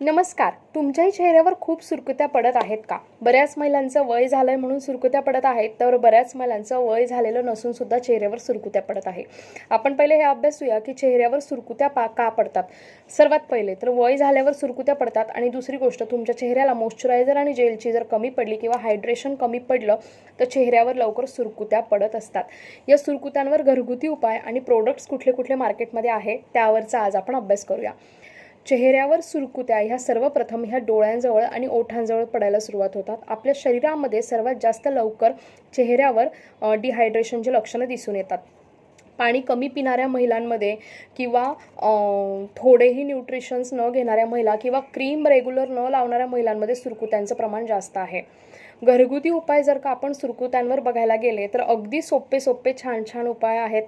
नमस्कार. तुमच्याही चेहऱ्यावर खूप सुरकुत्या पडत आहेत का? बऱ्याच महिलांचं वय झालंय म्हणून सुरकुत्या पडत आहेत तर बऱ्याच महिलांचं वय झालेलं नसून सुद्धा चेहऱ्यावर सुरकुत्या पडत आहे. आपण पहिले हे अभ्यासूया की चेहऱ्यावर सुरकुत्या पा का पडतात? सर्वात पहिले तर वय झाल्यावर सुरकुत्या पडतात आणि दुसरी गोष्ट तुमच्या चेहऱ्याला मॉइश्चरायझर आणि जेलची जर कमी पडली किंवा हायड्रेशन कमी पडलं तर चेहऱ्यावर लवकर सुरकुत्या पडत असतात. या सुरकुत्यांवर घरगुती उपाय आणि प्रोडक्ट्स कुठले कुठले मार्केटमध्ये आहे त्यावरचा आज आपण अभ्यास करूया. चेहऱ्यावर सुरकुत्या ह्या सर्वप्रथम ह्या डोळ्यांजवळ आणि ओठांजवळ पडायला सुरुवात होतात. आपल्या शरीरामध्ये सर्वात जास्त लवकर चेहऱ्यावर डिहायड्रेशनचे डिहायड्रेशनची लक्षणं दिसून येतात. पाणी कमी पिणाऱ्या महिलांमध्ये किंवा थोडेही न्यूट्रिशन्स न घेणाऱ्या महिला किंवा क्रीम रेग्युलर न लावणाऱ्या महिलांमध्ये सुरकुत्यांचं प्रमाण जास्त आहे. घरगुती उपाय जर का आपण सुरकुत्यांवर बघायला गेले तर अगदी सोपे सोपे छान छान उपाय आहेत.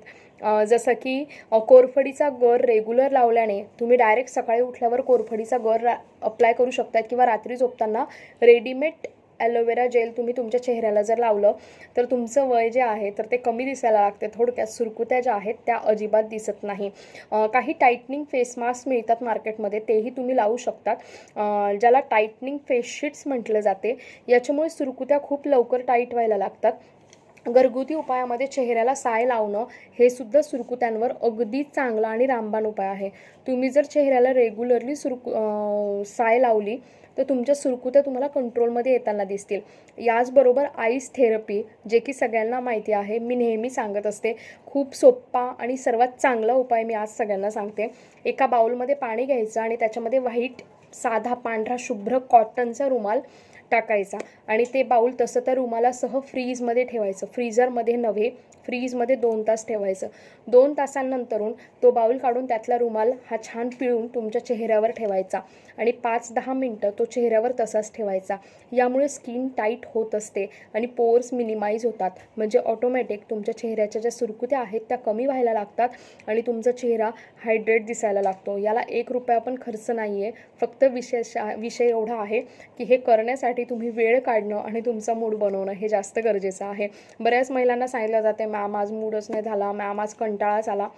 जसं की कोरफडीचा गर रेग्युलर लावल्याने तुम्ही डायरेक्ट सकाळी उठल्यावर कोरफडीचा गर अप्लाय करू शकतात किंवा रात्री झोपताना रेडीमेड ॲलोवेरा जेल तुम्ही तुमच्या चेहऱ्याला जर लावलं तर तुमचं वय जे आहे तर ते कमी दिसायला लागते. थोडक्यात सुरकुत्या ज्या आहेत त्या अजिबात दिसत नाही. काही टाईटनिंग फेस मास्क मिळतात मार्केटमध्ये तेही तुम्ही लावू शकतात. ज्याला टाईटनिंग फेसशीट्स म्हटलं जाते याच्यामुळे सुरकुत्या खूप लवकर टाईट व्हायला लागतात. घरगुती उपायामध्ये चेहऱ्याला साय लावणं हे सुद्धा सुरकुत्यांवर अगदी चांगला आणि रामबाण उपाय आहे. तुम्ही जर चेहऱ्याला रेग्युलरली सुरकु साय लावली तर तुमच्या सुरकुत्या तुम्हाला कंट्रोलमध्ये येताना दिसतील. याचबरोबर आईस थेरपी जे की सगळ्यांना माहिती आहे मी नेहमी सांगत असते. खूप सोप्पा आणि सर्वात चांगला उपाय मी आज सगळ्यांना सांगते. एका बाउलमध्ये पाणी घ्यायचं आणि त्याच्यामध्ये व्हाईट साधा पांढरा शुभ्र कॉटनचा रुमाल टाकायचा. आणि ते बाऊल तसं त्या रुमालासह फ्रीजमध्ये ठेवायचं. फ्रीजरमध्ये नव्हे फ्रीजमध्ये दोन तास ठेवायचं. दोन तासांनंतरून तो बाऊल काढून त्यातला रुमाल हा छान पिळून तुमच्या चेहऱ्यावर ठेवायचा. आणि पाच दहा मिनटं तो चेहऱ्यावर तसाच ठेवायचा. यामुळे स्किन टाईट होत असते आणि पोर्स मिनिमाइज होतात. म्हणजे ऑटोमॅटिक तुमच्या चेहऱ्याच्या ज्या सुरकुत्या आहेत त्या कमी व्हायला लागतात आणि तुमचा चेहरा हायड्रेट दिसायला लागतो. याला एक रुपया पण खर्च नाही आहे फक्त विशेष विषय एवढा आहे की हे करण्यासाठी तुम्ही वेळ काढणं आणि तुमचा मूड बनवणं हे जास्त गरजेचं आहे. बऱ्याच महिलांना सांगितलं जाते मॅम आज मूडच नाही झाला मॅम आज कंटाळाच आला.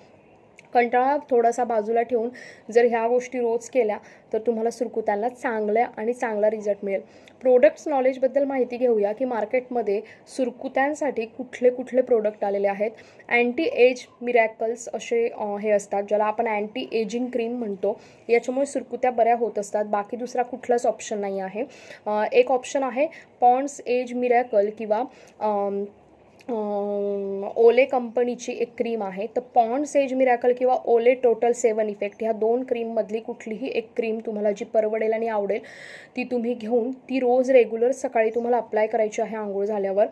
कंटाळा थोडासा बाजूला ठेवून जर ह्या गोष्टी रोज केल्या तर तुम्हाला सुरकुत्यांना चांगल्या आणि चांगला रिझल्ट मिळेल. प्रोडक्ट्स नॉलेजबद्दल माहिती घेऊया की मार्केटमध्ये सुरकुत्यांसाठी कुठले कुठले प्रोडक्ट आलेले आहेत. अँटी एज मिरॅकल्स असे हे असतात ज्याला आपण अँटी एजिंग क्रीम म्हणतो. याच्यामुळे सुरकुत्या बऱ्या होत असतात. बाकी दुसरा कुठलाच ऑप्शन नाही आहे. एक ऑप्शन आहे पॉन्ड्स एज मिरॅकल किंवा ओले कंपनीची एक क्रीम आहे. तर पॉन्ड एज मिरॅकल किंवा ओले टोटल सेवन इफेक्ट ह्या दोन क्रीममधली कुठलीही एक क्रीम तुम्हाला जी परवडेल आणि आवडेल ती तुम्ही घेऊन ती रोज रेग्युलर सकाळी तुम्हाला अप्लाय करायची आहे आंघोळ झाल्यावर.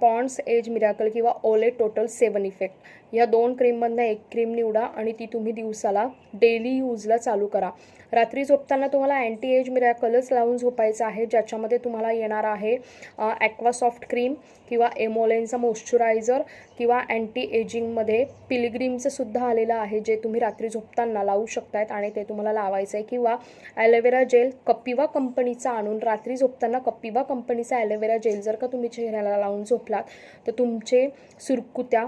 पॉन्ड्स एज मिरॅकल किंवा ओले टोटल सेवन इफेक्ट या दोन क्रीममधनं एक क्रीम निवडा आणि ती तुम्ही दिवसाला डेली यूजला चालू करा. रात्री झोपताना तुम्हाला अँटी एज मिरॅकलच लावून झोपायचं आहे ज्याच्यामध्ये तुम्हाला येणार आहे ॲक्वासॉफ्ट क्रीम किंवा एमोलेनचा मॉइश्चरायझर किंवा अँटी एजिंगमध्ये पिलग्रीमचं सुद्धा आलेलं आहे जे तुम्ही रात्री झोपताना लावू शकतायत आणि ते तुम्हाला लावायचं आहे. किंवा ॲलोवेरा जेल कपिवा कंपनीचा आणून रात्री झोपताना कपिवा कंपनीचा ॲलोवेरा जेल जर का तुम्ही चेहऱ्याला लावून झोपलात तर तुमचे सुरकुत्या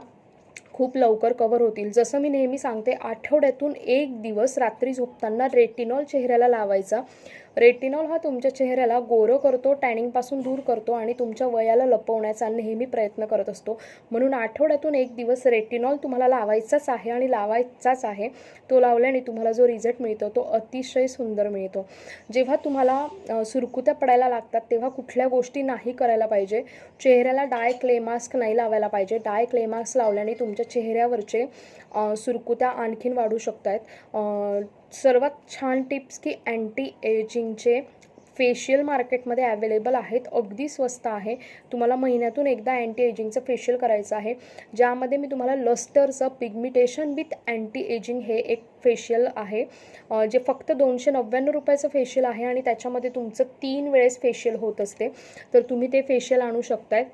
खूप लवकर कवर होतील. जसं मी नेहमी सांगते आठवड्यातून एक दिवस रात्री झोपताना रेटिनॉल चेहऱ्याला लावायचा. रेटिनॉल हा तुमच्या चेहऱ्याला गोरं करतो टॅनिंगपासून दूर करतो आणि तुमच्या वयाला लपवण्याचा नेहमी प्रयत्न करत असतो. म्हणून आठवड्यातून एक दिवस रेटिनॉल तुम्हाला लावायचाच आहे आणि लावायचाच आहे. तो लावल्याने तुम्हाला जो रिझल्ट मिळतो तो अतिशय सुंदर मिळतो. जेव्हा तुम्हाला सुरकुत्या पडायला लागतात तेव्हा कुठल्या गोष्टी नाही करायला पाहिजे. चेहऱ्याला डाय क्ले मास्क नाही लावायला पाहिजे. डाय क्ले मास्क लावल्याने तुमच्या चेहऱ्यावरचे सुरकुत्या आणखीन वाढू शकत आहेत सर्वात छान टिप्स की अँटी एजिंगचे फेशियल मार्केटमध्ये अवेलेबल आहेत. अगदी स्वस्त आहे. तुम्हाला महिन्यातून एकदा अँटी एजिंगचं फेशियल करायचं आहे. ज्यामध्ये मी तुम्हाला लस्टरचं पिगमिटेशन विथ अँटी एजिंग हे एक फेशियल आहे. जे फक्त दोनशे नव्याण्णव रुपयाचं फेशियल आहे आणि त्याच्यामध्ये तुमचं तीन वेळेस फेशियल होत असते. तर तुम्ही ते फेशियल आणू शकताय.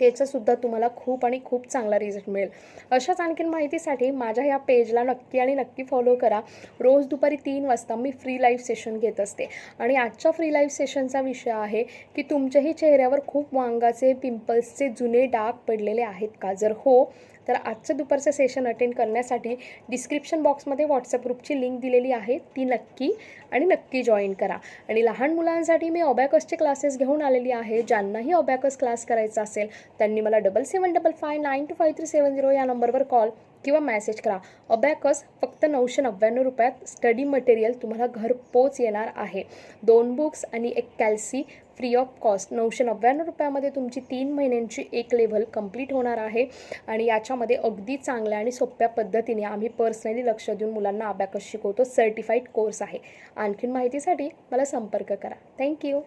त्याचासुद्धा तुम्हाला खूप आणि खूप चांगला रिझल्ट मिळेल. अशाच आणखीन माहितीसाठी माझ्या या पेजला नक्की आणि नक्की फॉलो करा. रोज दुपारी तीन वाजता मी फ्री लाईव्ह सेशन घेत असते. आणि आजच्या फ्री लाईव्ह सेशनचा विषय आहे की तुमच्याही चेहऱ्यावर खूप वांगाचे पिंपल्सचे जुने डाग पडलेले आहेत का? जर हो तर आजचं दुपारचं सेशन अटेंड करण्यासाठी डिस्क्रिप्शन बॉक्समध्ये व्हॉट्सअप ग्रुपची लिंक दिलेली आहे. ती नक्की आणि नक्की जॉईन करा. आणि लहान मुलांसाठी मी ऑबॅकसचे क्लासेस घेऊन आलेली आहे. ज्यांनाही ऑबॅकस क्लास करायचा असेल त्यांनी मला double seven double five nine two five three seven zero या नंबरवर कॉल किंवा मॅसेज करा. अबॅकस फक्त नऊशे नव्याण्णव रुपयात स्टडी मटेरियल तुम्हाला घरपोच येणार आहे. दोन बुक्स आणि एक कॅल्सी फ्री ऑफ कॉस्ट नऊशे नव्याण्णव रुपयामध्ये तुमची तीन महिन्यांची एक लेव्हल कंप्लीट होणार आहे. आणि याच्यामध्ये अगदी चांगल्या आणि सोप्या पद्धतीने आम्ही पर्सनली लक्ष देऊन मुलांना अबॅकस शिकवतो. सर्टिफाईड कोर्स आहे. आणखीन माहितीसाठी मला संपर्क करा. थँक्यू